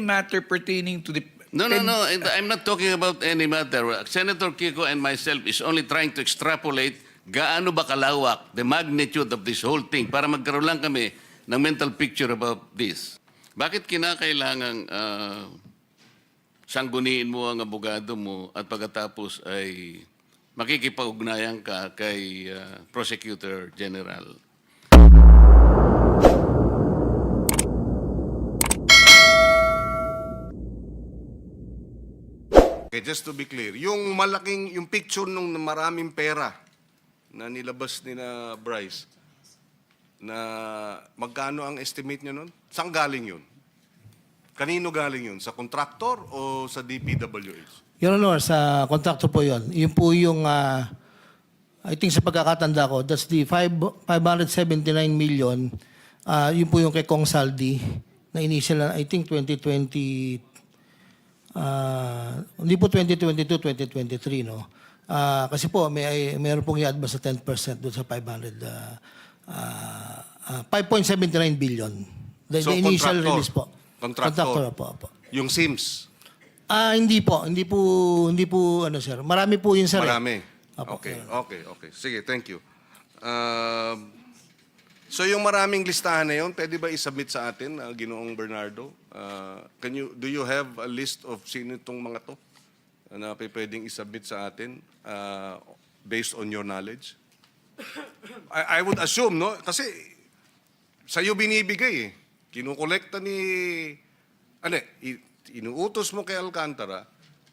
matter pertaining to the... No, no, no. I'm not talking about any matter. Senator Kiko and myself is only trying to extrapolate gaano ba kalawak the magnitude of this whole thing para magkaroon lang kami ng mental picture about this. Bakit kinakailangang uh, sangguniin mo ang abogado mo at pagkatapos ay makikipag-ugnayan ka kay uh, Prosecutor General? Okay, just to be clear, yung malaking, yung picture nung maraming pera na nilabas ni na Bryce, na magkano ang estimate nyo nun? Saan galing yun? Kanino galing yun? Sa contractor o sa DPWH? Your Honor, sa contractor po yon. Yun po yung, ah, I think sa pagkakatanda ko, that's the five, 579 million. ah yun po yung kay Kong Saldi na initial, I think 2020, ah hindi po 2022, 2023, no? Ah, kasi po, may, mayroon pong i-advance sa 10% doon sa 500, ah, ah, ah, 5.79 billion. The, So, the initial contractor. release po. Contractor. Contractor po, po. Yung SIMS? Ah, hindi po. Hindi po, hindi po, ano sir. Marami po yun, sir. eh. Marami. Apo, Okay, okay, okay. Sige, thank you. Um, so yung maraming listahan na yun, pwede ba isubmit sa atin, uh, Ginoong Bernardo? Uh, can you, do you have a list of sino itong mga to na pwedeng isubmit sa atin uh, based on your knowledge? I, I would assume, no? Kasi sa'yo binibigay eh. Kinukolekta ni... Ano inuutos mo kay Alcantara,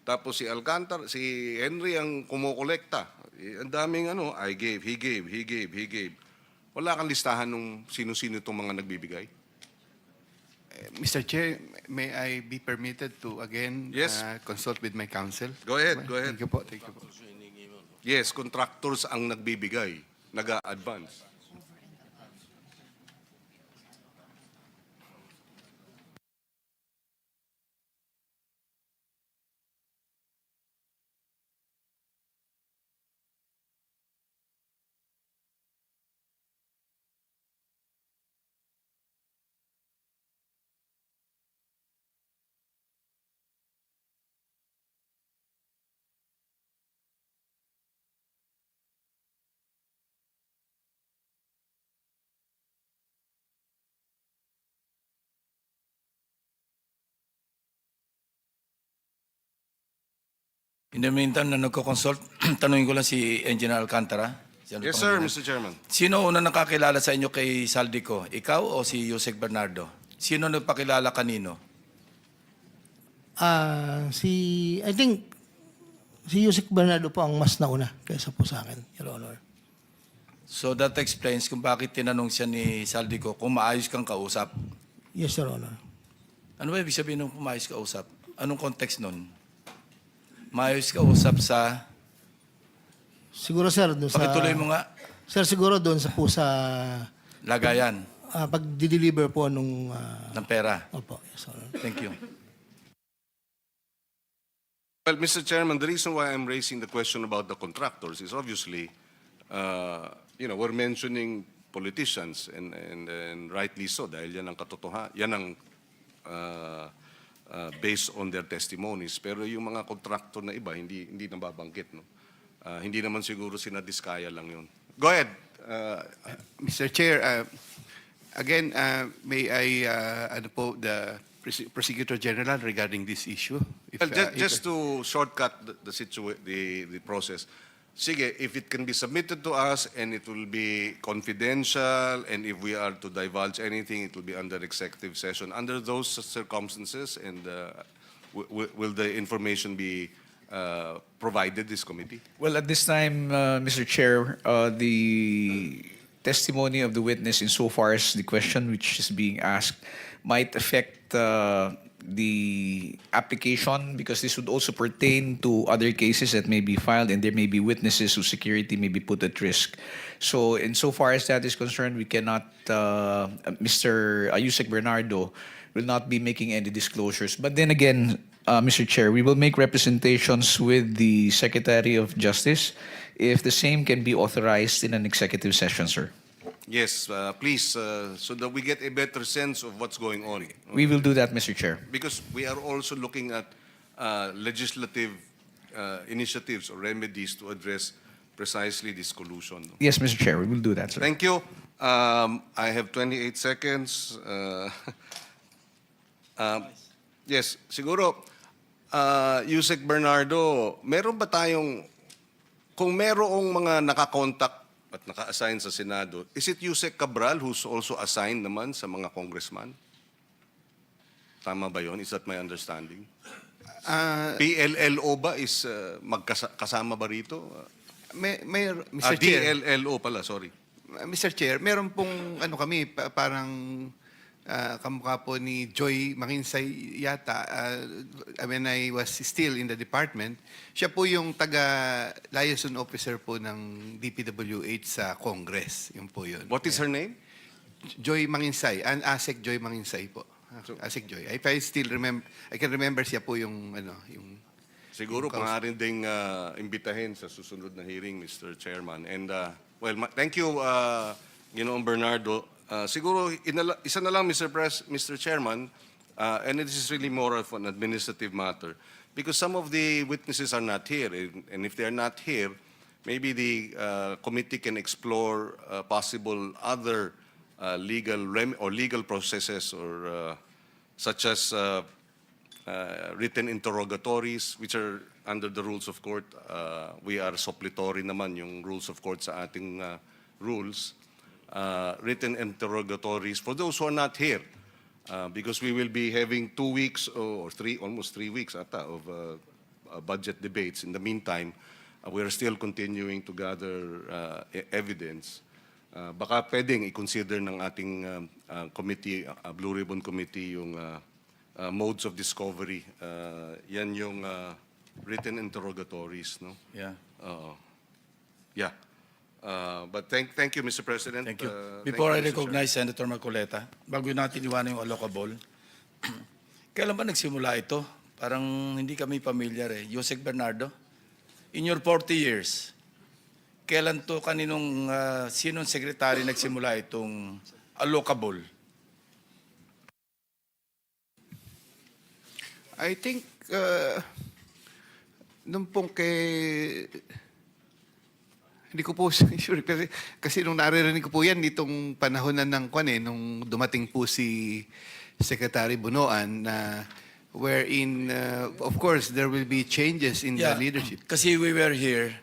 tapos si Alcantara, si Henry ang kumukolekta. Eh, ang daming ano, I gave, he gave, he gave, he gave. Wala kang listahan nung sino-sino itong mga nagbibigay? Mr. Chair, may I be permitted to again Yes. uh, consult with my counsel? Go ahead, go ahead. Thank you po, thank you po. Yes, contractors ang nagbibigay, nag-a-advance. In the meantime, na nagko-consult, tanungin ko lang si Engineer Alcantara. Si ano Yes, sir, nga? Mr. Chairman. Sino una nakakilala sa inyo kay Saldico? Ikaw o si Yusek Bernardo? Sino nagpakilala kanino? Ah, si, I think, si Yusik Bernardo po ang mas nauna kaysa po sa akin, Your Honor. So that explains kung bakit tinanong siya ni Saldico kung maayos kang kausap. Yes, Your Honor. Ano ba ibig sabihin ng maayos kausap? Anong context nun? Maayos kausap sa... Siguro, sir, doon sa... Pakituloy mo nga, Sir, siguro doon sa po sa lagayan ah, pag-deliver po nung... ah, ng pera. opo, yes. Thank you. Well, Mr. Chairman, the reason why I'm raising the question about the contractors is obviously, uh, you know, we're mentioning politicians and, and, and rightly so dahil yan ang katotohanan, yan ang uh, uh, based on their testimonies. Pero yung mga contractor na iba, hindi, hindi nababanggit, no? Uh, hindi naman siguro sinadiskaya lang yun. Go ahead. Uh, Mr. Chair, uh, again, uh, may I, uh, ano po, the Prose- Prosecutor General regarding this issue? If, Well, uh, just, if- just to shortcut the, the, the, the process, sige, if it can be submitted to us and it will be confidential and if we are to divulge anything, it will be under executive session. Under those circumstances and uh, will the information be uh, provided this committee? Well, at this time, uh, Mr. Chair, uh, the testimony of the witness insofar as the question which is being asked might affect uh, the application because this would also pertain to other cases that may be filed and there may be witnesses whose security may be put at risk. So insofar as that is concerned, we cannot, uh, Mr. Ayusek Bernardo will not be making any disclosures. But then again, uh, Mr. Chair, we will make representations with the Secretary of Justice if the same can be authorized in an executive session, sir. Yes, uh, please, uh, so that we get a better sense of what's going on. We will do that, Mr. Chair. Because we are also looking at uh, legislative uh, initiatives or remedies to address precisely this collusion. Yes, Mr. Chair, we will do that, sir. Thank you. Um, I have 28 seconds. Uh, um, yes, siguro, uh, Yusek Bernardo, meron ba tayong, kung merong mga nakakontak at naka-assign sa Senado, is it Yusek Cabral who's also assigned naman sa mga congressman? Tama ba yon? Is that my understanding? Ah, PLLO ba is uh, magkasama ba rito? may, may, Ah, Mr. Chair, DLLO pala, sorry. Mr. Chair, meron pong ano kami, pa- parang ah, kamukha po ni Joy Manginsay yata, ah, when I was still in the department, siya po yung taga liaison officer po ng DPWH sa Congress. Yun po yun. What is her name? Joy Manginsay, an ASEC Joy Manginsay po. ASEC Joy. If I still remember, I can remember siya po yung ano, yung Siguro pangarin ding uh, imbitahin sa susunod na hearing, Mr. Chairman. And, uh, well, thank you, uh, Ginoong Bernardo. Uh, siguro, inala- isa na lang, Mr. Pres- Mr. Chairman, uh, and this is really more of an administrative matter, because some of the witnesses are not here, and if they are not here, maybe the uh, committee can explore uh, possible other uh, legal rem- or legal processes or uh, such as uh, uh, written interrogatories which are under the rules of court. Uh, we are suppletory naman yung rules of court sa ating uh, rules. Uh, written interrogatories for those who are not here. Uh, because we will be having two weeks or three, almost three weeks ata of uh, uh, budget debates. In the meantime, uh, we are still continuing to gather uh, e- evidence. Uh, baka pwedeng i-consider ng ating um, uh, committee, uh, Blue Ribbon Committee, yung uh, uh, modes of discovery. Uh, yan yung uh, written interrogatories, no? Yeah. Oo. yeah. Uh, but thank thank you, Mr. President. Thank you. Uh, Before I thank you, Mr. Chair. recognize Senator Marcoleta, bago natin iwanan yung allocable, kailan ba nagsimula ito? Parang hindi kami familiar eh. Yosek Bernardo, in your 40 years, kailan to kaninong, ah, sinong secretary nagsimula itong allocable? I think, uh, nung pong kay... Hindi ko po sure. Kasi, kasi nung naririnig ko po yan, nitong panahon na ng kwan eh, nung dumating po si Secretary Bunoan na wherein, uh, of course, there will be changes in the leadership. Kasi we were here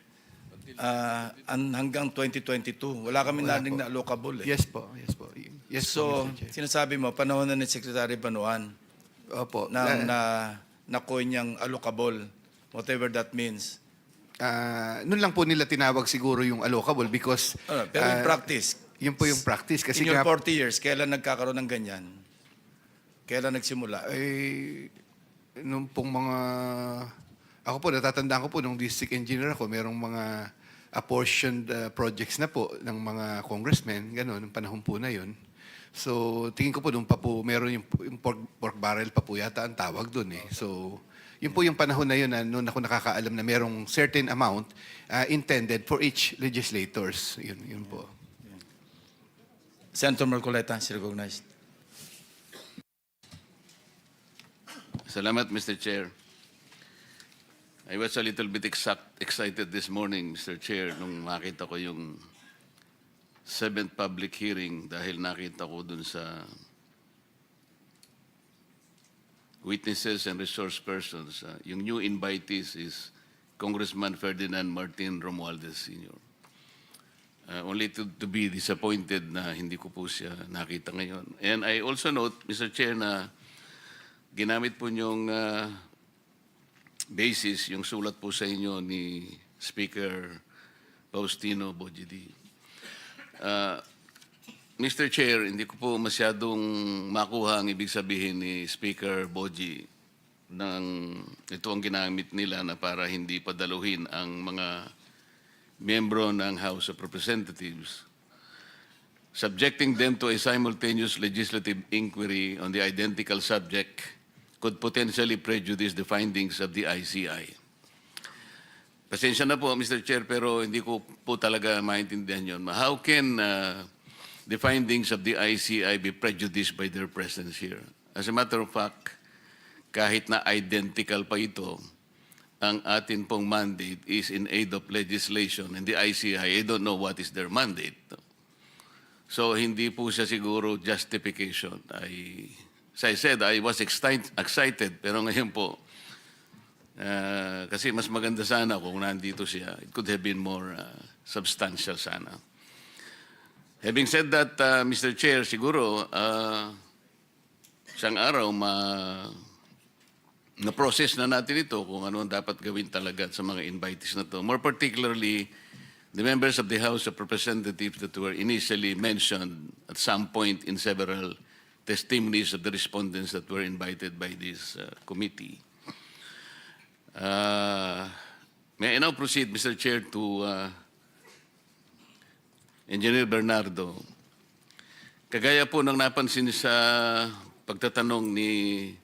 an- hanggang 2022. Wala kami narinig na allocable eh. Yes po, yes po. Yes so, po, sinasabi mo, panahon na ni Secretary Banuan, Opo. na, Na- na, na niyang allocable, whatever that means. Ah, noon lang po nila tinawag siguro yung allocable because Ah, pero in ah, practice, yun po yung practice kasi in your nga 40 years, kailan nagkakaroon ng ganyan? Kailan nagsimula? ay nung pong mga ako po natatandaan ko po nung district engineer ako merong mga apportioned ah, projects na po ng mga congressmen gano'n nung panahon po na yun so tingin ko po nung pa po meron yung, yung pork, pork barrel pa po yata ang tawag doon eh so yun po yung panahon na yun na noon ako nakakaalam na merong certain amount ah, intended for each legislators yun yun po Senator Marcoleta is recognized. Salamat, Mr. Chair. I was a little bit exact, excited this morning, Mr. Chair, nung makita ko yung seventh public hearing dahil nakita ko dun sa witnesses and resource persons. uh, yung new invitees is Congressman Ferdinand Martin Romualdez Sr. Uh, only to, to be disappointed na hindi ko po siya nakita ngayon. And I also note, Mr. Chair, na ginamit po niyong ah, basis, yung sulat po sa inyo ni Speaker Faustino Bojidi. Ah, Mr. Chair, hindi ko po masyadong makuha ang ibig sabihin ni Speaker Boji ng ito ang ginamit nila na para hindi padaluhin ang mga miyembro ng House of Representatives subjecting them to a simultaneous legislative inquiry on the identical subject could potentially prejudice the findings of the ICI. Pasensya na po, Mr. Chair, pero hindi ko po talaga maintindihan yun. How can uh, the findings of the ICI be prejudiced by their presence here. As a matter of fact, kahit na identical pa ito, ang atin pong mandate is in aid of legislation and the ICI, I don't know what is their mandate. So hindi po siya siguro justification. I, as I said, I was excited, pero ngayon po, ah, kasi mas maganda sana kung nandito siya. It could have been more ah, substantial sana. Having said that, ah, Mr. Chair, siguro, uh, isang araw ma na-process na natin ito kung ano ang dapat gawin talaga sa mga invitees na to. More particularly, the members of the House of Representatives that were initially mentioned at some point in several testimonies of the respondents that were invited by this uh, committee. Uh, may I now proceed, Mr. Chair, to uh, Engineer Bernardo. Kagaya po ng napansin sa pagtatanong ni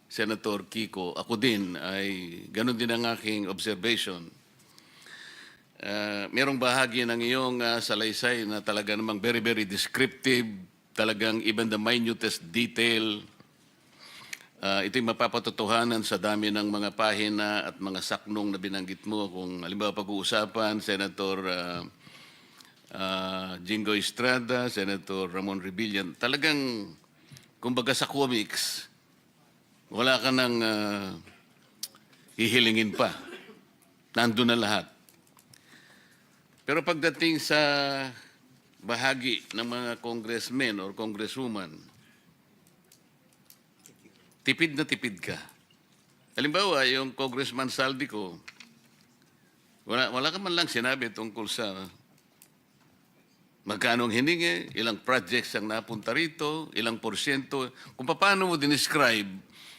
Senator Kiko, ako din ay ganun din ang aking observation. Uh, merong bahagi ng iyong uh, salaysay na talaga namang very, very descriptive, talagang even the minutest detail. Uh, ito'y mapapatotohanan sa dami ng mga pahina at mga saknong na binanggit mo. Kung halimbawa pag-uusapan, Senator uh, uh, Jingo Estrada, Senator Ramon Rebillan, talagang, kumbaga sa comics, wala ka nang uh, hihilingin pa. Nandun na lahat. Pero pagdating sa bahagi ng mga congressmen or congresswoman, tipid na tipid ka. Halimbawa, yung congressman Saldico, wala, wala ka man lang sinabi tungkol sa magkano ang hiningi, ilang projects ang napunta rito, ilang porsyento. Kung paano mo dinescribe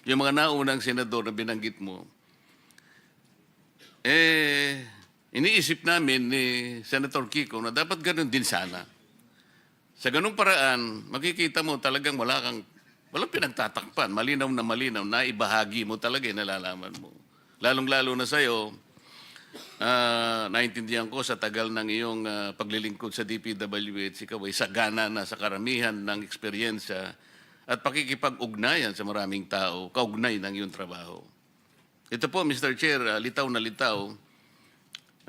yung mga naunang senador na binanggit mo, eh, iniisip namin ni Senator Kiko na dapat ganun din sana. Sa ganung paraan, makikita mo talagang wala kang, walang pinagtatakpan. Malinaw na malinaw, na ibahagi mo talaga yung nalalaman mo. Lalong-lalo na sa'yo, ah, naintindihan ko sa tagal ng iyong ah, paglilingkod sa DPWH, ikaw ay sagana na sa karamihan ng eksperyensya at pakikipag-ugnayan sa maraming tao, kaugnay ng iyong trabaho. Ito po, Mr. Chair, ah, litaw na litaw,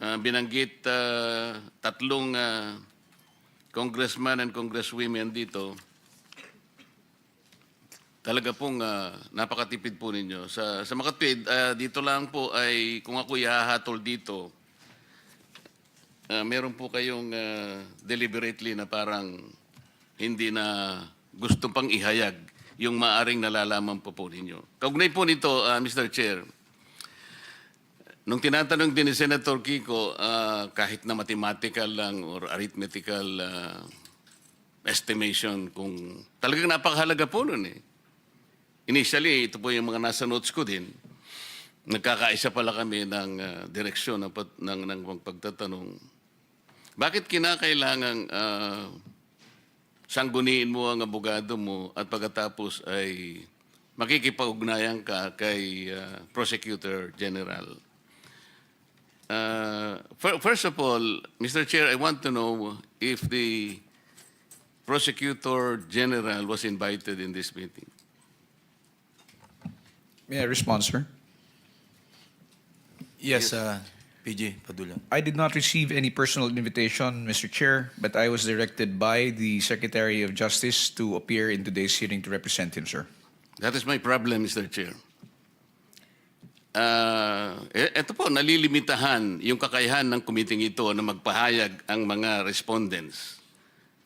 ah, binanggit ah, tatlong ah, congressman and congresswomen dito, talaga pong ah, napakatipid po ninyo. Sa, sa makatwid, ah, dito lang po ay kung ako ihahatol dito, ah, meron po kayong ah, deliberately na parang hindi na gusto pang ihayag yung maaring nalalaman po po ninyo. Kaugnay po nito, ah, Mr. Chair, Nung tinatanong din ni Senator Kiko, ah, kahit na mathematical lang or arithmetical ah, estimation, kung talagang napakahalaga po nun eh. Initially, ito po yung mga nasa notes ko din. Nagkakaisa pala kami ng ah, direksyon ng, pat- ng, ng pagtatanong. Bakit kinakailangang ah, sangguniin mo ang abogado mo at pagkatapos ay makikipag-ugnayan ka kay ah, Prosecutor General? Uh, fir- first of all, Mr. Chair, I want to know if the Prosecutor General was invited in this meeting. May I respond, sir? Yes, uh, PG Padula. I did not receive any personal invitation, Mr. Chair, but I was directed by the Secretary of Justice to appear in today's hearing to represent him, sir. That is my problem, Mr. Chair. Uh, ito po, nalilimitahan yung kakayahan ng kumiting ito na magpahayag ang mga respondents.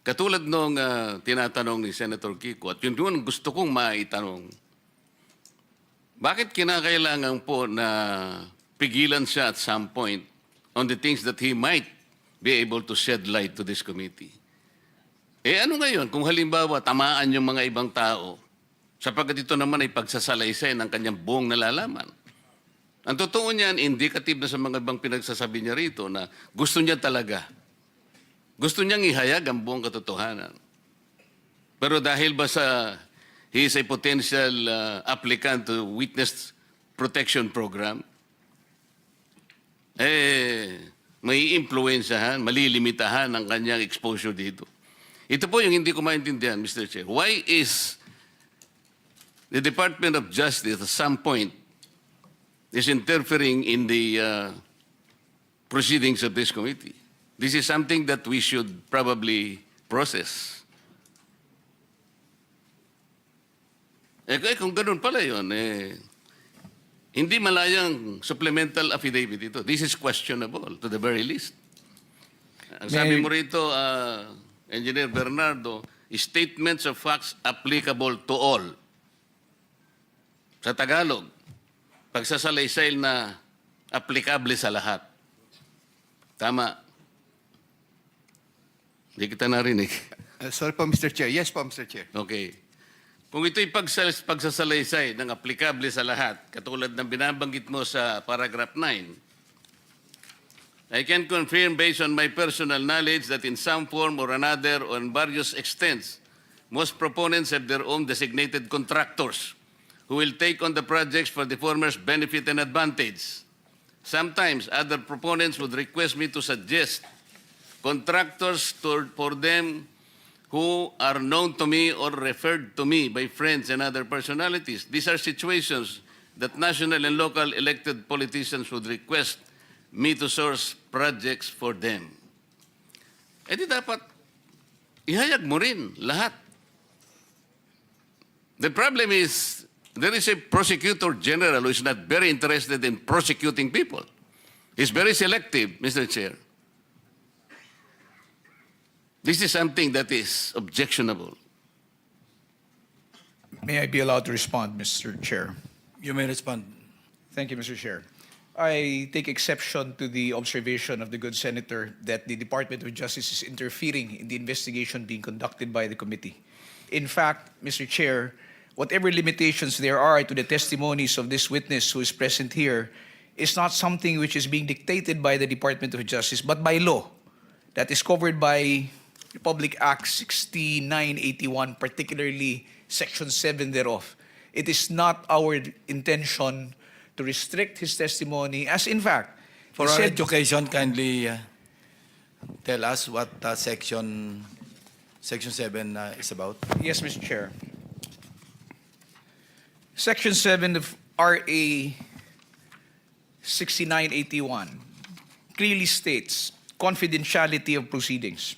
Katulad nung ah, tinatanong ni Senator Kiko, at yun yun gusto kong maitanong, bakit kinakailangan po na pigilan siya at some point on the things that he might be able to shed light to this committee? Eh ano ngayon kung halimbawa tamaan yung mga ibang tao sapagkat ito naman ay pagsasalaysay ng kanyang buong nalalaman. Ang totoo niyan, indicative na sa mga ibang pinagsasabi niya rito na gusto niya talaga. Gusto niyang ihayag ang buong katotohanan. Pero dahil ba sa he is a potential uh, applicant to witness protection program, eh, may impluensyahan, malilimitahan ang kanyang exposure dito. Ito po yung hindi ko maintindihan, Mr. Chair. Why is the Department of Justice at some point is interfering in the uh, proceedings of this committee? This is something that we should probably process. Eh, kaya kung ganun pala yun, eh, hindi malayang supplemental affidavit ito. This is questionable to the very least. Ang sabi mo rito, ah, Engineer Bernardo, statements of facts applicable to all. Sa Tagalog, pagsasalaysay na applicable sa lahat. Tama. Hindi kita narinig. Uh, sorry po, Mr. Chair. Yes po, Mr. Chair. Okay. Kung ito'y pagsasalaysay ng aplikable sa lahat, katulad ng binabanggit mo sa paragraph 9, I can confirm based on my personal knowledge that in some form or another or in various extents, most proponents have their own designated contractors who will take on the projects for the former's benefit and advantage. Sometimes other proponents would request me to suggest contractors to, for them who are known to me or referred to me by friends and other personalities. These are situations that national and local elected politicians would request me to source projects for them. Eh di dapat ihayag mo rin lahat. The problem is there is a prosecutor general who is not very interested in prosecuting people. He's very selective, Mr. Chair. This is something that is objectionable. May I be allowed to respond, Mr. Chair? You may respond. Thank you, Mr. Chair. I take exception to the observation of the good senator that the Department of Justice is interfering in the investigation being conducted by the committee. In fact, Mr. Chair, whatever limitations there are to the testimonies of this witness who is present here is not something which is being dictated by the Department of Justice, but by law that is covered by Republic Act 6981, particularly Section 7 thereof. It is not our intention to restrict his testimony, as in fact, For he our said- education, kindly uh, tell us what uh, section section 7 uh, is about. Yes, Mr. Chair. Section 7 of RA 6981 clearly states confidentiality of proceedings.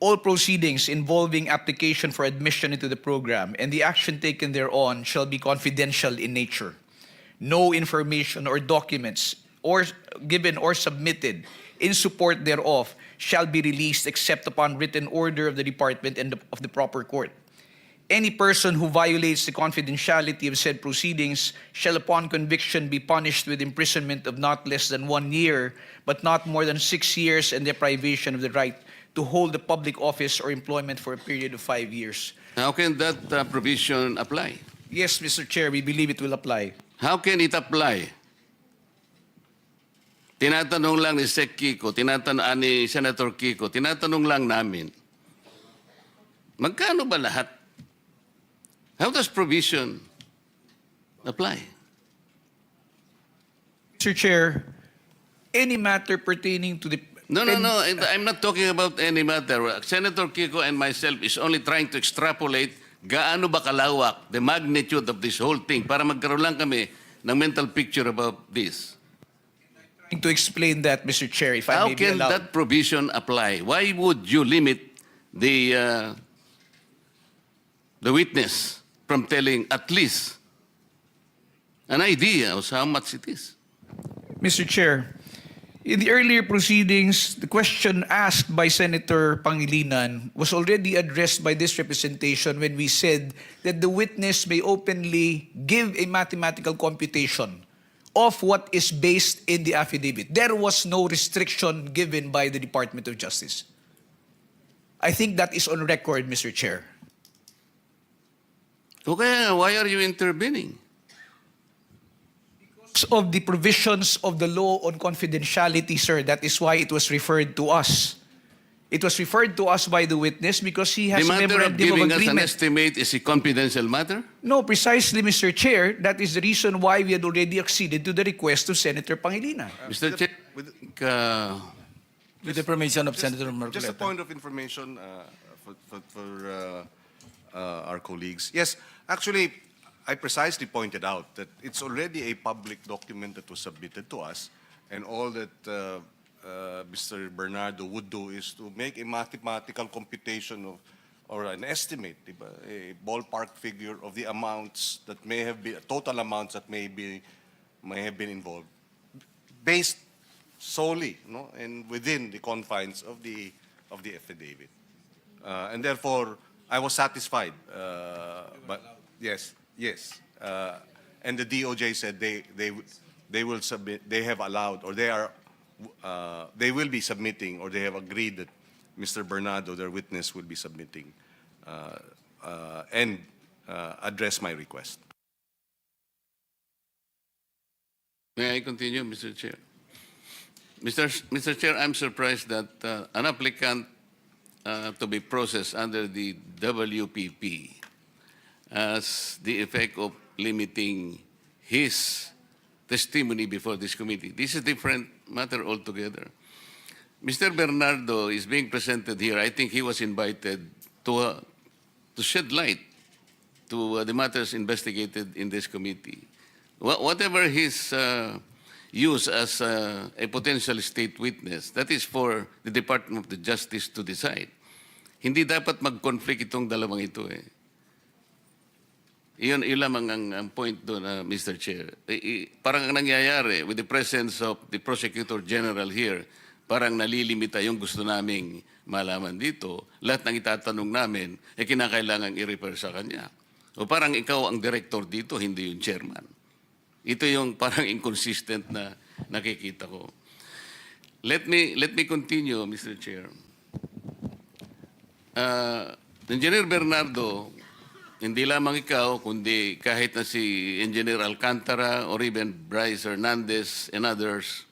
All proceedings involving application for admission into the program and the action taken thereon shall be confidential in nature. No information or documents or given or submitted in support thereof shall be released except upon written order of the department and of the proper court. Any person who violates the confidentiality of said proceedings shall upon conviction be punished with imprisonment of not less than one year, but not more than six years and deprivation of the right to hold a public office or employment for a period of five years. How can that uh, provision apply? Yes, Mr. Chair, we believe it will apply. How can it apply? Tinatanong lang ni Sec Kiko, tinatanong ah, ni Senator Kiko, tinatanong lang namin, magkano ba lahat? How does provision apply? Mr. Chair, any matter pertaining to the No, no, no. I'm not talking about any matter. Senator Kiko and myself is only trying to extrapolate gaano ba kalawak the magnitude of this whole thing para magkaroon lang kami ng mental picture about this. to explain that, Mr. Chair, if I How may be can allowed. that provision apply? Why would you limit the uh, the witness from telling at least an idea of how much it is? Mr. Chair, in the earlier proceedings, the question asked by Senator Pangilinan was already addressed by this representation when we said that the witness may openly give a mathematical computation of what is based in the affidavit. There was no restriction given by the Department of Justice. I think that is on record, Mr. Chair. Okay, why are you intervening? Of the provisions of the law on confidentiality, sir. That is why it was referred to us. It was referred to us by the witness because he has The a matter of memorandum of giving us an agreement. estimate is a confidential matter? No, precisely, Mr. Chair. That is the reason why we had already acceded to the request of Senator Pangilinan. Mr. Chair, with- uh, With the permission of Just- Senator Just a Marcoleta. point of information uh, for for, for, for uh, uh, our colleagues. Yes, actually, I precisely pointed out that it's already a public document that was submitted to us, and all that uh, uh, Mr. Bernardo would do is to make a mathematical computation of, or an estimate, a ballpark figure of the amounts that may have been, total amounts that may be, may have been involved, based solely, no, and within the confines of the of the affidavit, uh, and therefore I was satisfied. Uh, but yes, yes, uh, and the DOJ said they they they will submit. They have allowed, or they are, uh, they will be submitting, or they have agreed that Mr. Bernardo, their witness, will be submitting uh, uh, and uh, address my request. May I continue, Mr. Chair? Mr. Mr. Chair, I'm surprised that uh, an applicant uh, to be processed under the WPP has the effect of limiting his testimony before this committee. This is a different matter altogether. Mr. Bernardo is being presented here. I think he was invited to, uh, to shed light to uh, the matters investigated in this committee. Wha- Whatever his uh, use as uh, a potential state witness, that is for the Department of the Justice to decide. Hindi dapat mag-conflict itong dalawang ito eh. Iyon, iyon lamang ang, ang point doon, uh, Mr. Chair. I- i- parang ang nangyayari with the presence of the Prosecutor General here, parang nalilimita yung gusto naming malaman dito. Lahat ng itatanong namin, eh kinakailangan i-refer sa kanya. O parang ikaw ang director dito, hindi yung chairman. Ito yung parang inconsistent na nakikita ko. Let me, let me continue, Mr. Chair. Uh, Engineer Bernardo, hindi lamang ikaw, kundi kahit na si Engineer Alcantara or even Bryce Hernandez and others,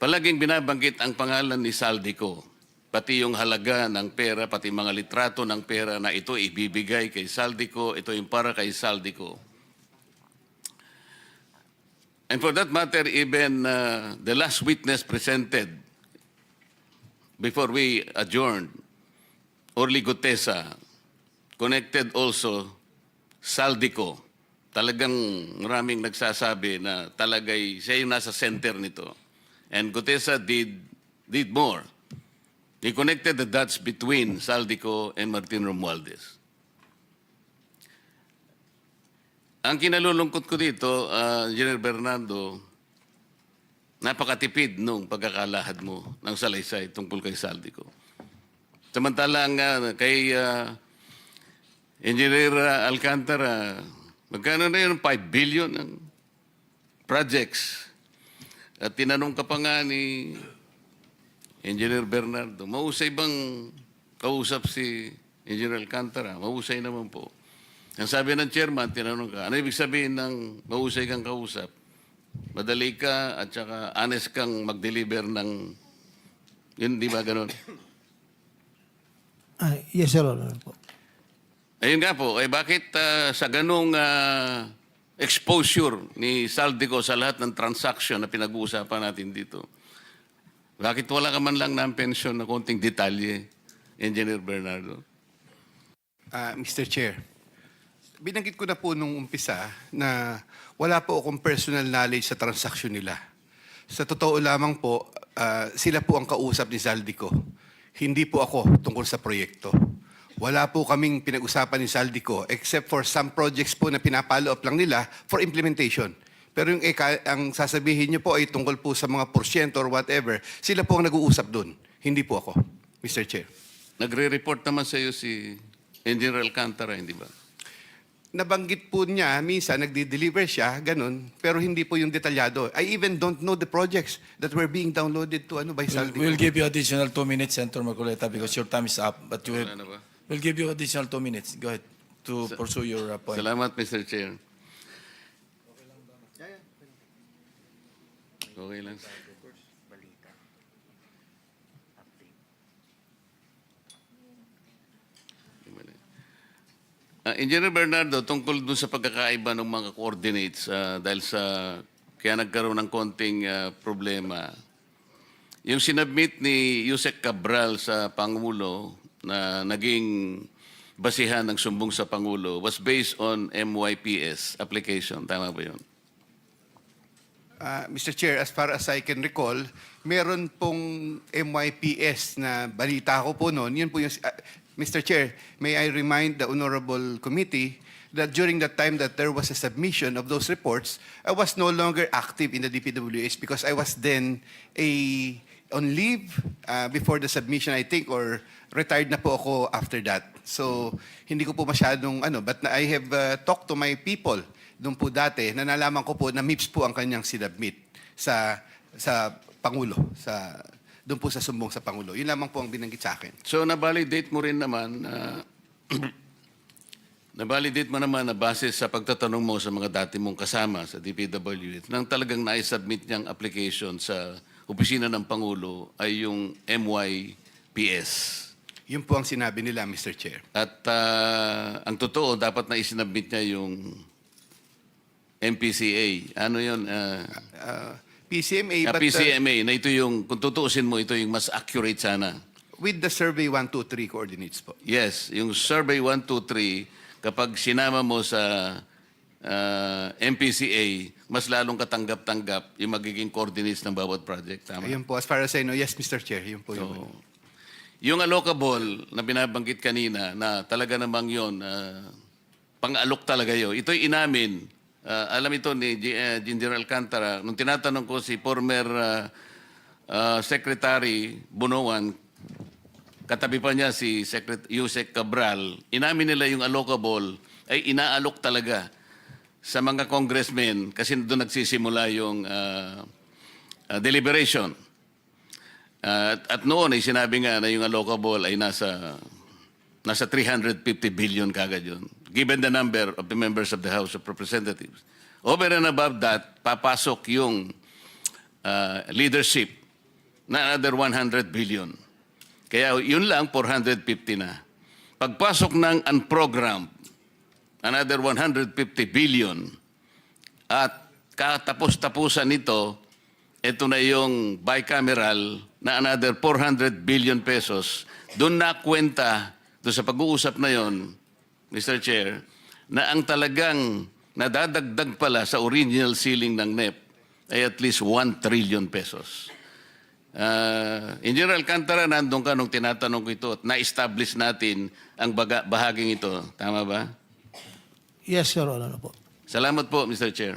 palaging binabanggit ang pangalan ni Saldico. Pati yung halaga ng pera, pati mga litrato ng pera na ito ibibigay kay Saldico, ito yung para kay Saldico. And for that matter, even uh, the last witness presented before we adjourned, Orly Gutesa, connected also Saldico. Talagang maraming nagsasabi na talagay siya yung nasa center nito. And Gutesa did, did more. He connected the dots between Saldico and Martin Romualdez. Ang kinalulungkot ko dito, uh, Engineer Bernardo, napakatipid nung pagkakalahad mo ng salaysay tungkol kay Saldico. Samantalang uh, kay uh, Engineer uh, Alcantara, magkano na yun? 5 billion ng projects. At tinanong ka pa nga ni Engineer Bernardo, mausay bang kausap si Engineer Alcantara? Mausay naman po. Ang sabi ng chairman, tinanong ka, ano ibig sabihin ng mausay kang kausap? Madali ka at saka honest kang mag-deliver ng... Yun, di ba ganun? Ah, yes, Your Honor. Ayun nga po, eh bakit ah, sa ganung ah, exposure ni Saldico sa lahat ng transaction na pinag-uusapan natin dito, bakit wala ka man lang ng pension na konting detalye, Engineer Bernardo? Ah, Mr. Chair, binanggit ko na po nung umpisa na wala po akong personal knowledge sa transaksyon nila. Sa totoo lamang po, ah, sila po ang kausap ni Saldico. Hindi po ako tungkol sa proyekto. Wala po kaming pinag-usapan ni Saldico except for some projects po na pinapalo up lang nila for implementation. Pero yung eka, ang sasabihin niyo po ay tungkol po sa mga porsyento or whatever, sila po ang nag-uusap doon. Hindi po ako, Mr. Chair. Nagre-report naman sa iyo si Engineer Alcantara, hindi ba? nabanggit po niya, minsan nagde-deliver siya, ganun, pero hindi po yung detalyado. I even don't know the projects that were being downloaded to ano by We'll, Saldi. we'll give you additional two minutes, Senator Marcoleta, because your time is up. But you, Wala na ba? We'll give you additional two minutes. Go ahead to pursue your uh, point. Salamat, Mr. Chair. Okay lang. Uh, Engineer Bernardo, tungkol dun sa pagkakaiba ng mga coordinates ah, dahil sa kaya nagkaroon ng konting ah, problema. Yung sinabmit ni Yusek Cabral sa Pangulo na naging basihan ng sumbong sa Pangulo was based on MYPS application. Tama ba yun? Ah, Mr. Chair, as far as I can recall, meron pong MYPS na balita ko po noon. Yun po yung, ah, Mr. Chair, may I remind the Honorable Committee that during the time that there was a submission of those reports, I was no longer active in the DPWH because I was then a on leave ah, before the submission, I think, or retired na po ako after that. So, hindi ko po masyadong ano, but I have ah, talked to my people doon po dati na nalaman ko po na MIPS po ang kanyang sinubmit sa sa Pangulo, sa doon po sa sumbong sa Pangulo. Yun lamang po ang binanggit sa akin. So, na-validate mo rin naman, na na-validate mo naman na base sa pagtatanong mo sa mga dati mong kasama sa DPWH, nang talagang na-submit niyang application sa opisina ng Pangulo ay yung MYPS. Yun po ang sinabi nila, Mr. Chair. At ah, ang totoo, dapat na isinabit niya yung MPCA. Ano yun? ah, Uh, PCMA, ah, but uh, PCMA, na ito yung, kung tutuusin mo, ito yung mas accurate sana. with the survey 1, 2, 3 coordinates po. Yes, yung survey 1, 2, 3, kapag sinama mo sa ah, MPCA, mas lalong katanggap-tanggap yung magiging coordinates ng bawat project. Tama? Ayun po, as far as I know, yes, Mr. Chair, yun po yun. So, yung allocable na binabanggit kanina na talaga namang yon pang-alok talaga yun. Ito'y inamin. Ah, alam ito ni G- eh, Ginger Alcantara. Nung tinatanong ko si former ah, ah, Secretary Bunuan, katabi pa niya si Secret Yusek Cabral, inamin nila yung allocable ay inaalok talaga sa mga congressmen kasi doon nagsisimula yung ah, ah, deliberation. At, at noon ay sinabi nga na yung allocable ay nasa nasa 350 billion kagad yun. Given the number of the members of the House of Representatives. Over and above that, papasok yung uh, leadership na another 100 billion. Kaya yun lang, 450 na. Pagpasok ng unprogrammed, another 150 billion. At katapos-tapusan nito, ito na yung bicameral na another 400 billion pesos. Doon na kwenta, doon sa pag-uusap na yon, Mr. Chair, na ang talagang nadadagdag pala sa original ceiling ng NEP ay at least 1 trillion pesos. Uh, in General Alcantara, nandun ka nung tinatanong ko ito at na-establish natin ang baga, bahaging ito. Tama ba? Yes, Your Honor po. Salamat po, Mr. Chair.